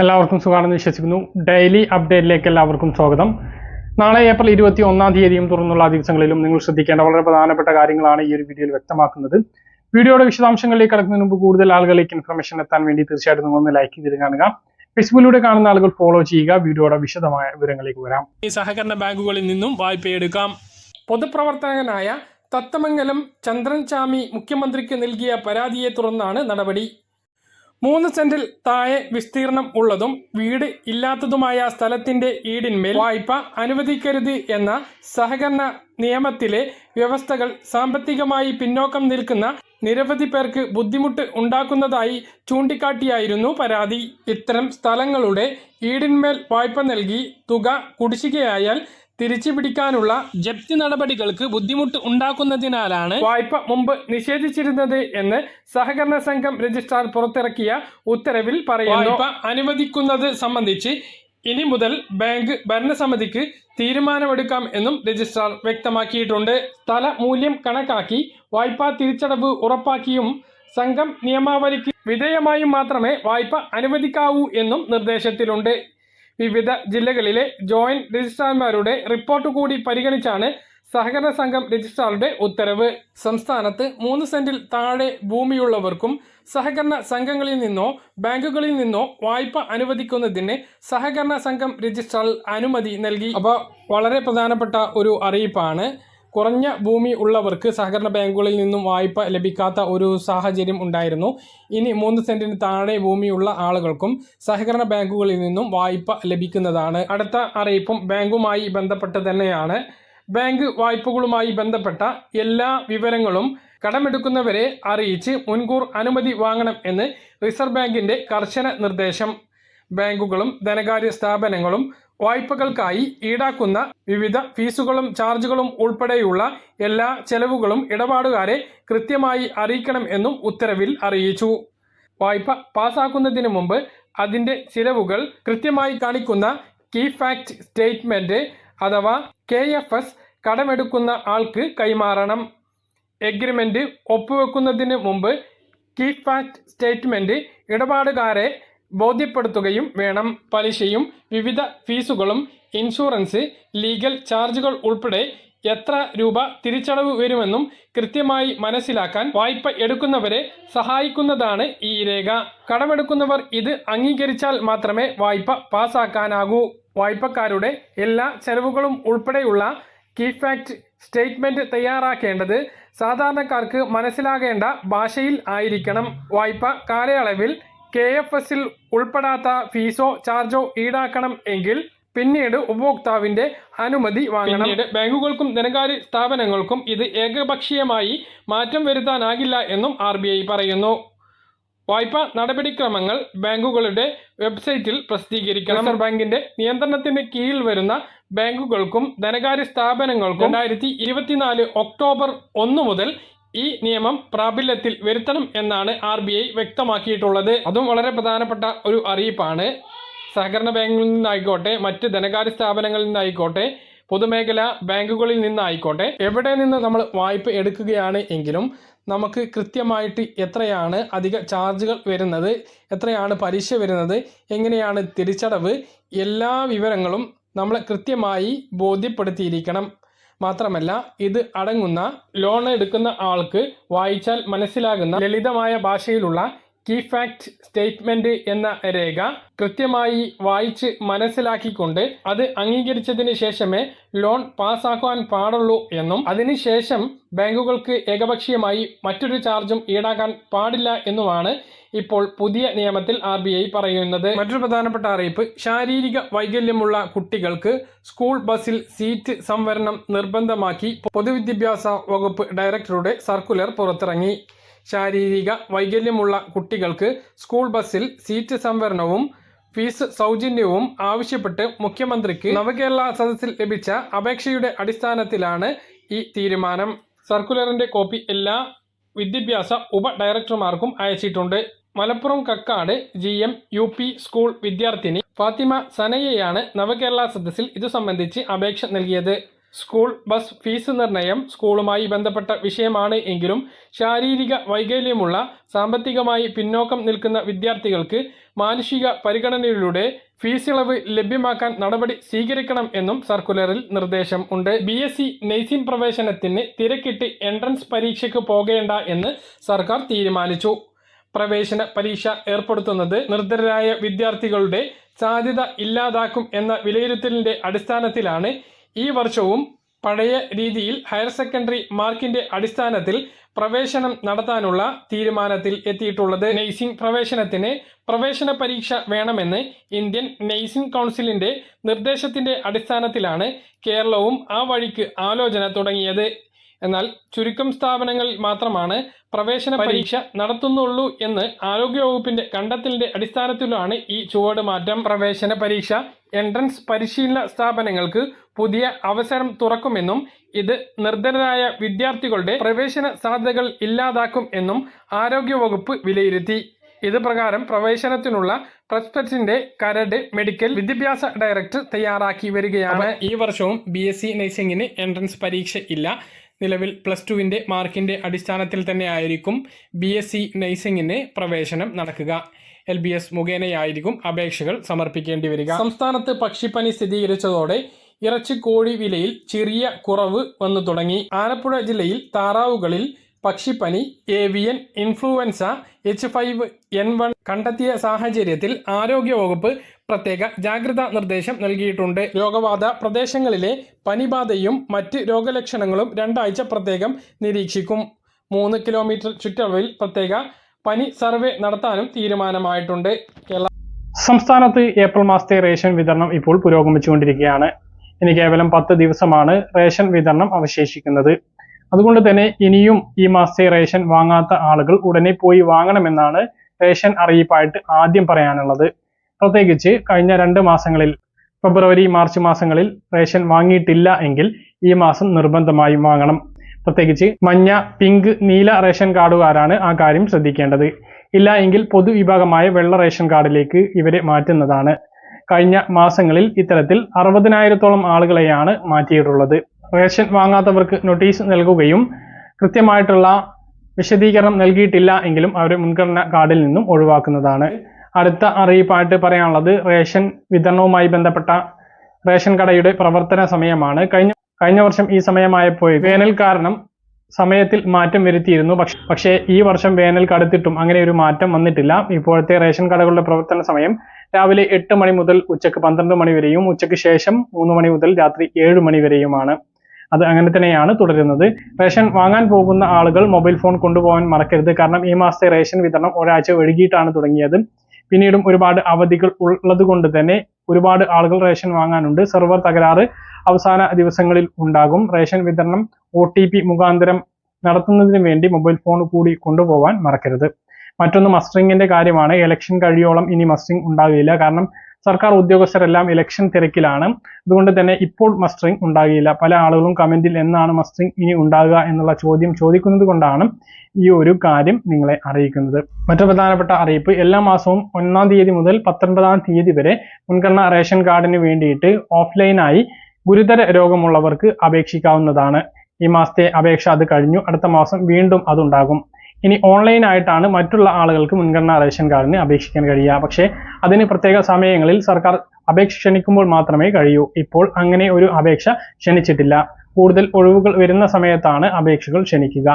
എല്ലാവർക്കും സുഖമാണെന്ന് വിശ്വസിക്കുന്നു. ഡെയിലി അപ്ഡേറ്റിലേക്ക് എല്ലാവർക്കും സ്വാഗതം. നാളെ ഏപ്രിൽ ഇരുപത്തി ഒന്നാം തീയതിയും തുറന്നുള്ള ദിവസങ്ങളിലും നിങ്ങൾ ശ്രദ്ധിക്കേണ്ട വളരെ പ്രധാനപ്പെട്ട കാര്യങ്ങളാണ് ഈ ഒരു വീഡിയോയിൽ വ്യക്തമാക്കുന്നത്. വീഡിയോയുടെ വിശദാംശങ്ങളിലേക്ക് കടക്കുന്നതിന് മുമ്പ് കൂടുതൽ ആളുകളിലേക്ക് ഇൻഫർമേഷൻ എത്താൻ വേണ്ടി തീർച്ചയായിട്ടും നിങ്ങൾ ഒന്ന് ലൈക്ക് ചെയ്ത് കാണുക. ഫേസ്ബുക്കിലൂടെ കാണുന്ന ആളുകൾ ഫോളോ ചെയ്യുക. വീഡിയോയുടെ വിശദമായ വിവരങ്ങളിലേക്ക് വരാം. ഈ സഹകരണ ബാങ്കുകളിൽ നിന്നും വായ്പയെടുക്കാം പൊതുപ്രവർത്തകനായ തത്തമംഗലം ചന്ദ്രൻ ചാമി മുഖ്യമന്ത്രിക്ക് നൽകിയ പരാതിയെ തുടർന്നാണ് നടപടി. മൂന്ന് സെന്റിൽ താഴെ വിസ്തീർണം ഉള്ളതും വീട് ഇല്ലാത്തതുമായ സ്ഥലത്തിന്റെ ഈടിന്മേൽ വായ്പ അനുവദിക്കരുത് എന്ന സഹകരണ നിയമത്തിലെ വ്യവസ്ഥകൾ സാമ്പത്തികമായി പിന്നോക്കം നിൽക്കുന്ന നിരവധി പേർക്ക് ബുദ്ധിമുട്ട് ഉണ്ടാക്കുന്നതായി ചൂണ്ടിക്കാട്ടിയായിരുന്നു പരാതി. ഇത്തരം സ്ഥലങ്ങളുടെ ഈടിന്മേൽ വായ്പ നൽകി തുക കുടിശ്ശികയായാൽ തിരിച്ചു പിടിക്കാനുള്ള ജപ്തി നടപടികൾക്ക് ബുദ്ധിമുട്ട് ഉണ്ടാക്കുന്നതിനാലാണ് വായ്പ മുമ്പ് നിഷേധിച്ചിരുന്നത് എന്ന് സഹകരണ സംഘം രജിസ്ട്രാർ പുറത്തിറക്കിയ ഉത്തരവിൽ പറയുന്നു. വായ്പ അനുവദിക്കുന്നത് സംബന്ധിച്ച് ഇനി മുതൽ ബാങ്ക് ഭരണസമിതിക്ക് തീരുമാനമെടുക്കാം എന്നും രജിസ്ട്രാർ വ്യക്തമാക്കിയിട്ടുണ്ട്. സ്ഥല മൂല്യം കണക്കാക്കി വായ്പാ തിരിച്ചടവ് ഉറപ്പാക്കിയും സംഘം നിയമാവലിക്ക് വിധേയമായും മാത്രമേ വായ്പ അനുവദിക്കാവൂ എന്നും നിർദ്ദേശത്തിലുണ്ട്. വിവിധ ജില്ലകളിലെ ജോയിന്റ് രജിസ്ട്രാർമാരുടെ റിപ്പോർട്ട് കൂടി പരിഗണിച്ചാണ് സഹകരണ സംഘം രജിസ്ട്രാറുടെ ഉത്തരവ്. സംസ്ഥാനത്ത് മൂന്ന് സെന്റിൽ താഴെ ഭൂമിയുള്ളവർക്കും സഹകരണ സംഘങ്ങളിൽ നിന്നോ ബാങ്കുകളിൽ നിന്നോ വായ്പ അനുവദിക്കുന്നതിന് സഹകരണ സംഘം രജിസ്ട്രാർ അനുമതി നൽകി. അപ്പോൾ വളരെ പ്രധാനപ്പെട്ട ഒരു അറിയിപ്പാണ്. കുറഞ്ഞ ഭൂമി ഉള്ളവർക്ക് സഹകരണ ബാങ്കുകളിൽ നിന്നും വായ്പ ലഭിക്കാത്ത ഒരു സാഹചര്യം ഉണ്ടായിരുന്നു. ഇനി മൂന്ന് സെന്റിന് താഴെ ഭൂമിയുള്ള ആളുകൾക്കും സഹകരണ ബാങ്കുകളിൽ നിന്നും വായ്പ ലഭിക്കുന്നതാണ്. അടുത്ത അറിയിപ്പും ബാങ്കുമായി ബന്ധപ്പെട്ട് തന്നെയാണ്. ബാങ്ക് വായ്പകളുമായി ബന്ധപ്പെട്ട എല്ലാ വിവരങ്ങളും കടമെടുക്കുന്നവരെ അറിയിച്ച് മുൻകൂർ അനുമതി വാങ്ങണം എന്ന് റിസർവ് ബാങ്കിന്റെ കർശന നിർദ്ദേശം. ബാങ്കുകളും ധനകാര്യ സ്ഥാപനങ്ങളും വായ്പകൾക്കായി ഈടാക്കുന്ന വിവിധ ഫീസുകളും ചാർജുകളും ഉൾപ്പെടെയുള്ള എല്ലാ ചെലവുകളും ഇടപാടുകാരെ കൃത്യമായി അറിയിക്കണം എന്നും ഉത്തരവിൽ അറിയിച്ചു. വായ്പ പാസാക്കുന്നതിന് മുമ്പ് അതിന്റെ ചിലവുകൾ കൃത്യമായി കാണിക്കുന്ന കീ ഫാക്ട് സ്റ്റേറ്റ്മെന്റ് അഥവാ കെ എഫ് എസ് കടമെടുക്കുന്ന ആൾക്ക് കൈമാറണം. എഗ്രിമെന്റ് ഒപ്പുവെക്കുന്നതിന് മുമ്പ് കീ ഫാക്ട് സ്റ്റേറ്റ്മെന്റ് ഇടപാടുകാരെ ബോധ്യപ്പെടുത്തുകയും വേണം പലിശയും വിവിധ ഫീസുകളും ഇൻഷുറൻസ് ലീഗൽ ചാർജുകൾ ഉൾപ്പെടെ എത്ര രൂപ തിരിച്ചടവ് വരുമെന്നും കൃത്യമായി മനസ്സിലാക്കാൻ വായ്പ എടുക്കുന്നവരെ സഹായിക്കുന്നതാണ് ഈ രേഖ. കടമെടുക്കുന്നവർ ഇത് അംഗീകരിച്ചാൽ മാത്രമേ വായ്പ പാസാക്കാനാകൂ. വായ്പക്കാരുടെ എല്ലാ ചെലവുകളും ഉൾപ്പെടെയുള്ള കീ ഫാക്ട് സ്റ്റേറ്റ്മെന്റ് തയ്യാറാക്കേണ്ടത് സാധാരണക്കാർക്ക് മനസ്സിലാകേണ്ട ഭാഷയിൽ ആയിരിക്കണം. വായ്പ കാലയളവിൽ കെ എഫ് എസിൽ ഉൾപ്പെടാത്ത ഫീസോ ചാർജോ ഈടാക്കണം എങ്കിൽ പിന്നീട് ഉപഭോക്താവിന്റെ അനുമതി വാങ്ങണം. പിന്നീട് ബാങ്കുകൾക്കും ധനകാര്യ സ്ഥാപനങ്ങൾക്കും ഇത് ഏകപക്ഷീയമായി മാറ്റം വരുത്താനാകില്ല എന്നും ആർ പറയുന്നു. വായ്പാ നടപടിക്രമങ്ങൾ ബാങ്കുകളുടെ വെബ്സൈറ്റിൽ പ്രസിദ്ധീകരിക്കണം. റിസർവ് ബാങ്കിന്റെ നിയന്ത്രണത്തിന് കീഴിൽ വരുന്ന ബാങ്കുകൾക്കും ധനകാര്യ സ്ഥാപനങ്ങൾക്കും രണ്ടായിരത്തി ഇരുപത്തിനാല് ഒക്ടോബർ ഒന്ന് മുതൽ ഈ നിയമം പ്രാബല്യത്തിൽ വരുത്തണം എന്നാണ് ആർ ബി ഐ വ്യക്തമാക്കിയിട്ടുള്ളത്. അതും വളരെ പ്രധാനപ്പെട്ട ഒരു അറിയിപ്പാണ്. സഹകരണ ബാങ്കുകളിൽ നിന്നായിക്കോട്ടെ മറ്റ് ധനകാര്യ സ്ഥാപനങ്ങളിൽ നിന്നായിക്കോട്ടെ പൊതുമേഖല ബാങ്കുകളിൽ നിന്നായിക്കോട്ടെ എവിടെ നിന്ന് നമ്മൾ വായ്പ എടുക്കുകയാണ് എങ്കിലും നമുക്ക് കൃത്യമായിട്ട് എത്രയാണ് അധിക ചാർജുകൾ വരുന്നത് എത്രയാണ് പലിശ വരുന്നത് എങ്ങനെയാണ് തിരിച്ചടവ് എല്ലാ വിവരങ്ങളും നമ്മളെ കൃത്യമായി ബോധ്യപ്പെടുത്തിയിരിക്കണം. മാത്രമല്ല ഇത് അടങ്ങുന്ന ലോൺ എടുക്കുന്ന ആൾക്ക് വായിച്ചാൽ മനസ്സിലാകുന്ന ലളിതമായ ഭാഷയിലുള്ള കീ ഫാക്ട് സ്റ്റേറ്റ്മെന്റ് എന്ന രേഖ കൃത്യമായി വായിച്ച് മനസ്സിലാക്കിക്കൊണ്ട് അത് അംഗീകരിച്ചതിന് ശേഷമേ ലോൺ പാസ്സാക്കുവാൻ പാടുള്ളൂ എന്നും അതിനുശേഷം ബാങ്കുകൾക്ക് ഏകപക്ഷീയമായി മറ്റൊരു ചാർജും ഈടാക്കാൻ പാടില്ല എന്നുമാണ് ഇപ്പോൾ പുതിയ നിയമത്തിൽ ആർ ബി ഐ പറയുന്നത്. മറ്റൊരു പ്രധാനപ്പെട്ട അറിയിപ്പ്. ശാരീരിക വൈകല്യമുള്ള കുട്ടികൾക്ക് സ്കൂൾ ബസ്സിൽ സീറ്റ് സംവരണം നിർബന്ധമാക്കി പൊതുവിദ്യാഭ്യാസ വകുപ്പ് ഡയറക്ടറുടെ സർക്കുലർ പുറത്തിറങ്ങി. ശാരീരിക വൈകല്യമുള്ള കുട്ടികൾക്ക് സ്കൂൾ ബസ്സിൽ സീറ്റ് സംവരണവും ഫീസ് സൗജന്യവും ആവശ്യപ്പെട്ട് മുഖ്യമന്ത്രിക്ക് നവകേരള സദസ്സിൽ ലഭിച്ച അപേക്ഷയുടെ അടിസ്ഥാനത്തിലാണ് ഈ തീരുമാനം. സർക്കുലറിന്റെ കോപ്പി എല്ലാ വിദ്യാഭ്യാസ ഉപ ഡയറക്ടർമാർക്കും അയച്ചിട്ടുണ്ട്. Malappuram Kakkad G M U P school വിദ്യാർത്ഥിനി ഫാത്തിമ സനയയാണ് നവകേരള സദസ്സിൽ ഇതു സംബന്ധിച്ച് അപേക്ഷ നൽകിയത്. സ്കൂൾ ബസ് ഫീസ് നിർണയം സ്കൂളുമായി ബന്ധപ്പെട്ട വിഷയമാണ് എങ്കിലും ശാരീരിക വൈകല്യമുള്ള സാമ്പത്തികമായി പിന്നോക്കം നിൽക്കുന്ന വിദ്യാർത്ഥികൾക്ക് മാനുഷിക പരിഗണനയിലൂടെ ഫീസ് ഇളവ് ലഭ്യമാക്കാൻ നടപടി സ്വീകരിക്കണം എന്നും സർക്കുലറിൽ നിർദ്ദേശം ഉണ്ട്. ബി എസ് സി നഴ്സിംഗ് പ്രവേശനത്തിന് തിരക്കിട്ട് എൻട്രൻസ് പരീക്ഷയ്ക്ക് പോകേണ്ട എന്ന് സർക്കാർ തീരുമാനിച്ചു. പ്രവേശന പരീക്ഷ ഏർപ്പെടുത്തുന്നത് നിർദ്ധരായ വിദ്യാർത്ഥികളുടെ സാധ്യത ഇല്ലാതാക്കും എന്ന വിലയിരുത്തലിന്റെ അടിസ്ഥാനത്തിലാണ് ഈ വർഷവും പഴയ രീതിയിൽ ഹയർ സെക്കൻഡറി മാർക്കിന്റെ അടിസ്ഥാനത്തിൽ പ്രവേശനം നടത്താനുള്ള തീരുമാനത്തിൽ എത്തിയിട്ടുള്ളത്. നഴ്സിംഗ് പ്രവേശനത്തിന് പ്രവേശന പരീക്ഷ വേണമെന്ന് ഇന്ത്യൻ നഴ്സിംഗ് കൗൺസിലിന്റെ നിർദ്ദേശത്തിന്റെ അടിസ്ഥാനത്തിലാണ് കേരളവും ആ വഴിക്ക് ആലോചന തുടങ്ങിയത്. എന്നാൽ ചുരുക്കം സ്ഥാപനങ്ങൾ മാത്രമാണ് പ്രവേശന പരീക്ഷ നടത്തുന്നുള്ളൂ എന്ന് ആരോഗ്യവകുപ്പിന്റെ കണ്ടെത്തലിന്റെ അടിസ്ഥാനത്തിലാണ് ഈ ചുവട് മാറ്റം. പ്രവേശന പരീക്ഷ എൻട്രൻസ് പരിശീലന സ്ഥാപനങ്ങൾക്ക് പുതിയ അവസരം തുറക്കുമെന്നും ഇത് നിർദ്ധനരായ വിദ്യാർത്ഥികളുടെ പ്രവേശന സാധ്യതകൾ ഇല്ലാതാക്കും എന്നും ആരോഗ്യവകുപ്പ് വിലയിരുത്തി. ഇത് പ്രകാരം പ്രവേശനത്തിനുള്ള പ്രസ്പെക്ടിന്റെ കരട് മെഡിക്കൽ വിദ്യാഭ്യാസ ഡയറക്ടർ തയ്യാറാക്കി വരികയാണ്. ഈ വർഷവും ബി എസ് സി നഴ്സിംഗിന് എൻട്രൻസ് പരീക്ഷ ഇല്ല. നിലവിൽ പ്ലസ് ടുവിന്റെ മാർക്കിന്റെ അടിസ്ഥാനത്തിൽ തന്നെ ആയിരിക്കും ബി എസ് സി നഴ്സിംഗിന് പ്രവേശനം നടക്കുക. എൽ ബി എസ് മുഖേനയായിരിക്കും അപേക്ഷകൾ സമർപ്പിക്കേണ്ടി വരിക. സംസ്ഥാനത്ത് പക്ഷിപ്പനി സ്ഥിരീകരിച്ചതോടെ ഇറച്ചി കോഴി വിലയിൽ ചെറിയ കുറവ് വന്നു തുടങ്ങി. ആലപ്പുഴ ജില്ലയിൽ താറാവുകളിൽ പക്ഷിപ്പനി avian influenza H five N one കണ്ടെത്തിയ സാഹചര്യത്തിൽ ആരോഗ്യവകുപ്പ് പ്രത്യേക ജാഗ്രതാ നിർദ്ദേശം നൽകിയിട്ടുണ്ട്. രോഗബാധ പ്രദേശങ്ങളിലെ പനിബാധയും മറ്റ് രോഗലക്ഷണങ്ങളും രണ്ടാഴ്ച പ്രത്യേകം നിരീക്ഷിക്കും. മൂന്ന് കിലോമീറ്റർ ചുറ്റളവിൽ പ്രത്യേക പനി സർവേ നടത്താനും തീരുമാനമായിട്ടുണ്ട്. കേരള സംസ്ഥാനത്ത് ഏപ്രിൽ മാസത്തെ റേഷൻ വിതരണം ഇപ്പോൾ പുരോഗമിച്ചുകൊണ്ടിരിക്കുകയാണ്. ഇനി കേവലം പത്ത് ദിവസമാണ് റേഷൻ വിതരണം അവശേഷിക്കുന്നത്. അതുകൊണ്ട് തന്നെ ഇനിയും ഈ മാസത്തെ റേഷൻ വാങ്ങാത്ത ആളുകൾ ഉടനെ പോയി വാങ്ങണമെന്നാണ് റേഷൻ അറിയിപ്പായിട്ട് ആദ്യം പറയാനുള്ളത്. പ്രത്യേകിച്ച് കഴിഞ്ഞ രണ്ട് മാസങ്ങളിൽ ഫെബ്രുവരി മാർച്ച് മാസങ്ങളിൽ റേഷൻ വാങ്ങിയിട്ടില്ല എങ്കിൽ ഈ മാസം നിർബന്ധമായും വാങ്ങണം. പ്രത്യേകിച്ച് മഞ്ഞ പിങ്ക് നീല റേഷൻ കാർഡുകാരാണ് ആ കാര്യം ശ്രദ്ധിക്കേണ്ടത്. ഇല്ല എങ്കിൽ പൊതുവിഭാഗമായ വെള്ള റേഷൻ കാർഡിലേക്ക് ഇവരെ മാറ്റുന്നതാണ്. കഴിഞ്ഞ മാസങ്ങളിൽ ഇത്തരത്തിൽ അറുപതിനായിരത്തോളം ആളുകളെയാണ് മാറ്റിയിട്ടുള്ളത്. റേഷൻ വാങ്ങാത്തവർക്ക് നോട്ടീസ് നൽകുകയും കൃത്യമായിട്ടുള്ള വിശദീകരണം നൽകിയിട്ടില്ല എങ്കിലും അവരെ മുൻഗണന കാർഡിൽ നിന്നും ഒഴിവാക്കുന്നതാണ്. അടുത്ത അറിയിപ്പായിട്ട് പറയാനുള്ളത് റേഷൻ വിതരണവുമായി ബന്ധപ്പെട്ട റേഷൻ കടയുടെ പ്രവർത്തന സമയമാണ്. കഴിഞ്ഞ കഴിഞ്ഞ വർഷം ഈ സമയമായപ്പോൾ വേനൽ കാരണം സമയത്തിൽ മാറ്റം വരുത്തിയിരുന്നു. പക്ഷെ പക്ഷേ ഈ വർഷം വേനൽ കടുത്തിട്ടും അങ്ങനെ ഒരു മാറ്റം വന്നിട്ടില്ല. ഇപ്പോഴത്തെ റേഷൻ കടകളുടെ പ്രവർത്തന സമയം രാവിലെ എട്ട് മണി മുതൽ ഉച്ചയ്ക്ക് പന്ത്രണ്ട് മണി വരെയും ഉച്ചയ്ക്ക് ശേഷം മൂന്ന് മണി മുതൽ രാത്രി ഏഴ് മണി വരെയുമാണ്. അത് അങ്ങനെ തന്നെയാണ് തുടരുന്നത്. റേഷൻ വാങ്ങാൻ പോകുന്ന ആളുകൾ മൊബൈൽ ഫോൺ കൊണ്ടുപോകാൻ മറക്കരുത്. കാരണം ഈ മാസത്തെ റേഷൻ വിതരണം ഒരാഴ്ച ഒഴുകിയിട്ടാണ് തുടങ്ങിയത്. പിന്നീടും ഒരുപാട് അവധികൾ ഉള്ളത് കൊണ്ട് തന്നെ ഒരുപാട് ആളുകൾ റേഷൻ വാങ്ങാനുണ്ട്. സെർവർ തകരാറ് അവസാന ദിവസങ്ങളിൽ ഉണ്ടാകും. റേഷൻ വിതരണം ഒ മുഖാന്തരം നടത്തുന്നതിന് വേണ്ടി മൊബൈൽ ഫോൺ കൂടി കൊണ്ടുപോകാൻ മറക്കരുത്. മറ്റൊന്ന് മസ്റ്ററിങ്ങിന്റെ കാര്യമാണ്. ഇലക്ഷൻ കഴിയോളം ഇനി മസ്റ്ററിംഗ് ഉണ്ടാകില്ല. കാരണം സർക്കാർ ഉദ്യോഗസ്ഥരെല്ലാം ഇലക്ഷൻ തിരക്കിലാണ്. അതുകൊണ്ട് തന്നെ ഇപ്പോൾ മസ്റ്ററിംഗ് ഉണ്ടാകില്ല പല ആളുകളും കമന്റിൽ എന്നാണ് മസ്റ്ററിംഗ് ഇനി ഉണ്ടാകുക എന്നുള്ള ചോദ്യം ചോദിക്കുന്നത് കൊണ്ടാണ് ഈ ഒരു കാര്യം നിങ്ങളെ അറിയിക്കുന്നത്. മറ്റു പ്രധാനപ്പെട്ട അറിയിപ്പ് എല്ലാ മാസവും ഒന്നാം തീയതി മുതൽ പത്തൊൻപതാം തീയതി വരെ മുൻഗണന റേഷൻ കാർഡിന് വേണ്ടിയിട്ട് ഓഫ്ലൈനായി ഗുരുതര രോഗമുള്ളവർക്ക് അപേക്ഷിക്കാവുന്നതാണ്. ഈ മാസത്തെ അപേക്ഷ അത് കഴിഞ്ഞു. അടുത്ത മാസം വീണ്ടും അതുണ്ടാകും. ഇനി ഓൺലൈൻ ആയിട്ടാണ് മറ്റുള്ള ആളുകൾക്ക് മുൻഗണനാ റേഷൻ കാർഡിന് അപേക്ഷിക്കാൻ കഴിയുക. പക്ഷേ അതിന് പ്രത്യേക സമയങ്ങളിൽ സർക്കാർ അപേക്ഷ ക്ഷണിക്കുമ്പോൾ മാത്രമേ കഴിയൂ. ഇപ്പോൾ അങ്ങനെ ഒരു അപേക്ഷ ക്ഷണിച്ചിട്ടില്ല. കൂടുതൽ ഒഴിവുകൾ വരുന്ന സമയത്താണ് അപേക്ഷകൾ ക്ഷണിക്കുക.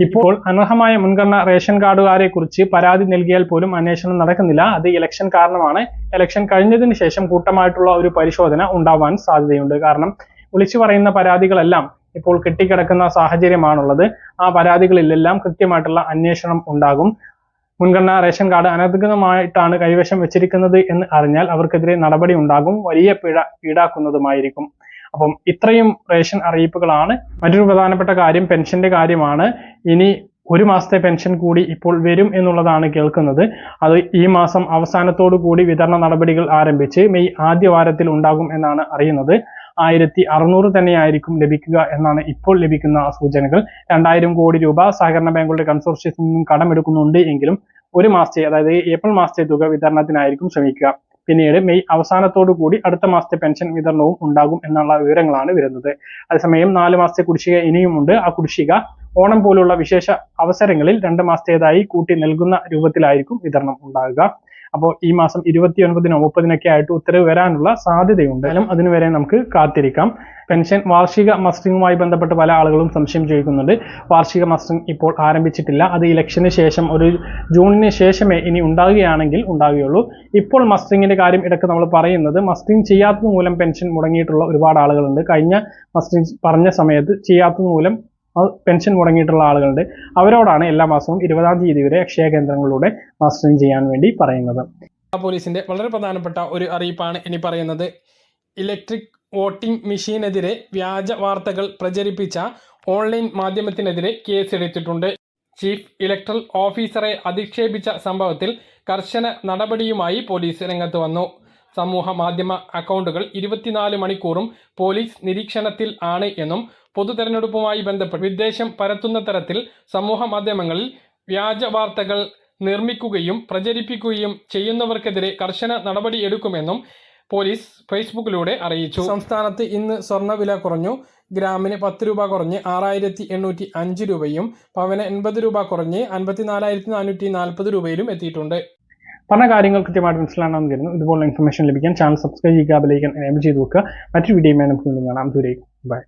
ഇപ്പോൾ അനർഹമായ മുൻഗണന റേഷൻ കാർഡുകാരെ കുറിച്ച് പരാതി നൽകിയാൽ പോലും അന്വേഷണം നടക്കുന്നില്ല. അത് ഇലക്ഷൻ കാരണമാണ്. ഇലക്ഷൻ കഴിഞ്ഞതിന് ശേഷം കൂട്ടമായിട്ടുള്ള ഒരു പരിശോധന ഉണ്ടാവാൻ സാധ്യതയുണ്ട്. കാരണം വിളിച്ചു പറയുന്ന പരാതികളെല്ലാം ഇപ്പോൾ കെട്ടിക്കിടക്കുന്ന സാഹചര്യമാണുള്ളത്. ആ പരാതികളിലെല്ലാം കൃത്യമായിട്ടുള്ള അന്വേഷണം ഉണ്ടാകും. മുൻഗണന റേഷൻ കാർഡ് അനധികൃതമായിട്ടാണ് കൈവശം വെച്ചിരിക്കുന്നത് എന്ന് അറിഞ്ഞാൽ അവർക്കെതിരെ നടപടി ഉണ്ടാകും. വലിയ പിഴ ഈടാക്കുന്നതുമായിരിക്കും. അപ്പം ഇത്രയും റേഷൻ അറിയിപ്പുകളാണ്. മറ്റൊരു പ്രധാനപ്പെട്ട കാര്യം പെൻഷന്റെ കാര്യമാണ്. ഇനി ഒരു മാസത്തെ പെൻഷൻ കൂടി ഇപ്പോൾ വരും എന്നുള്ളതാണ് കേൾക്കുന്നത്. അത് ഈ മാസം അവസാനത്തോടു കൂടി വിതരണ നടപടികൾ ആരംഭിച്ച് മെയ് ആദ്യ വാരത്തിൽ ഉണ്ടാകും എന്നാണ് അറിയുന്നത്. ആയിരത്തി അറുന്നൂറ് തന്നെയായിരിക്കും ലഭിക്കുക എന്നാണ് ഇപ്പോൾ ലഭിക്കുന്ന സൂചനകൾ. രണ്ടായിരം കോടി രൂപ സഹകരണ ബാങ്കുകളുടെ കൺസോർഷ്യത്തിൽ നിന്നും കടമെടുക്കുന്നുണ്ട് എങ്കിലും ഒരു മാസത്തെ അതായത് ഏപ്രിൽ മാസത്തെ തുക വിതരണത്തിനായിരിക്കും ശ്രമിക്കുക. പിന്നീട് മെയ് അവസാനത്തോടു കൂടി അടുത്ത മാസത്തെ പെൻഷൻ വിതരണവും ഉണ്ടാകും എന്നുള്ള വിവരങ്ങളാണ് വരുന്നത്. അതേസമയം നാല് മാസത്തെ കുടിശ്ശിക ഇനിയുമുണ്ട് ആ കുടിശ്ശിക ഓണം പോലുള്ള വിശേഷ അവസരങ്ങളിൽ രണ്ട് മാസത്തേതായി കൂട്ടി നൽകുന്ന രൂപത്തിലായിരിക്കും വിതരണം ഉണ്ടാകുക. അപ്പോൾ ഈ മാസം ഇരുപത്തി ഒൻപതിനോ മുപ്പതിനൊക്കെ ആയിട്ട് ഉത്തരവ് വരാനുള്ള സാധ്യതയുണ്ട്. എന്നാലും അതിനുവരെ നമുക്ക് കാത്തിരിക്കാം. പെൻഷൻ വാർഷിക മസ്റ്ററിങ്ങുമായി ബന്ധപ്പെട്ട് പല ആളുകളും സംശയം ചോദിക്കുന്നുണ്ട്. വാർഷിക മസ്റ്റിംഗ് ഇപ്പോൾ ആരംഭിച്ചിട്ടില്ല. അത് ഇലക്ഷന് ശേഷം ഒരു ജൂണിന് ശേഷമേ ഇനി ഉണ്ടാകുകയാണെങ്കിൽ ഉണ്ടാകുകയുള്ളൂ ഇപ്പോൾ മസ്റ്ററിങ്ങിന്റെ കാര്യം ഇടയ്ക്ക് നമ്മൾ പറയുന്നത് മസ്റ്ററിങ് ചെയ്യാത്തത് മൂലം പെൻഷൻ മുടങ്ങിയിട്ടുള്ള ഒരുപാട് ആളുകളുണ്ട്. കഴിഞ്ഞ മസ്റ്ററിങ് പറഞ്ഞ സമയത്ത് ചെയ്യാത്തത് മൂലം പെൻഷൻ മുടങ്ങിയിട്ടുള്ള ആളുകളുണ്ട് അവരോടാണ് എല്ലാ മാസവും ഇരുപതാം തീയതി വരെ അക്ഷയ കേന്ദ്രങ്ങളിലൂടെ മാസ്റ്ററിംഗ് ചെയ്യാൻ വേണ്ടി പറയുന്നത്. പോലീസിന്റെ വളരെ പ്രധാനപ്പെട്ട ഒരു അറിയിപ്പാണ് ഇനി പറയുന്നത്. ഇലക്ട്രിക് വോട്ടിംഗ് മെഷീനെതിരെ വ്യാജ വാർത്തകൾ പ്രചരിപ്പിച്ച ഓൺലൈൻ മാധ്യമത്തിനെതിരെ കേസെടുത്തിട്ടുണ്ട്. ചീഫ് ഇലക്ട്രൽ ഓഫീസറെ അധിക്ഷേപിച്ച സംഭവത്തിൽ കർശന നടപടിയുമായി പോലീസ് രംഗത്ത് വന്നു. സമൂഹ മാധ്യമ അക്കൗണ്ടുകൾ ഇരുപത്തിനാല് മണിക്കൂറും പോലീസ് നിരീക്ഷണത്തിൽ ആണ് എന്നും പൊതു തെരഞ്ഞെടുപ്പുമായി ബന്ധപ്പെട്ട് വിദ്വേഷം പരത്തുന്ന തരത്തിൽ സമൂഹ മാധ്യമങ്ങളിൽ വ്യാജ വാർത്തകൾ നിർമ്മിക്കുകയും പ്രചരിപ്പിക്കുകയും ചെയ്യുന്നവർക്കെതിരെ കർശന നടപടി എടുക്കുമെന്നും പോലീസ് ഫേസ്ബുക്കിലൂടെ അറിയിച്ചു. സംസ്ഥാനത്ത് ഇന്ന് സ്വർണവില കുറഞ്ഞു. ഗ്രാമിന് പത്ത് രൂപ കുറഞ്ഞ് ആറായിരത്തി എണ്ണൂറ്റി അഞ്ച് രൂപയും പവന് എൺപത് രൂപ കുറഞ്ഞ് അൻപത്തിനാലായിരത്തി നാനൂറ്റി നാൽപ്പത് രൂപയിലും എത്തിയിട്ടുണ്ട്. പറഞ്ഞ കാര്യങ്ങൾ കൃത്യമായിട്ട് മനസ്സിലാണെന്ന് കരുതുന്നു. ഇതുപോലുള്ള ഇൻഫർമേഷൻ ലഭിക്കാൻ ചാനൽ സബ്സ്ക്രൈബ് ചെയ്യുക അതിലേക്ക് എനേബിൾ ചെയ്ത് വെക്കുക. മറ്റൊരു വീഡിയോയുമായി നമുക്ക് വീണ്ടും കാണാം. ദൂരേക്കും ബൈ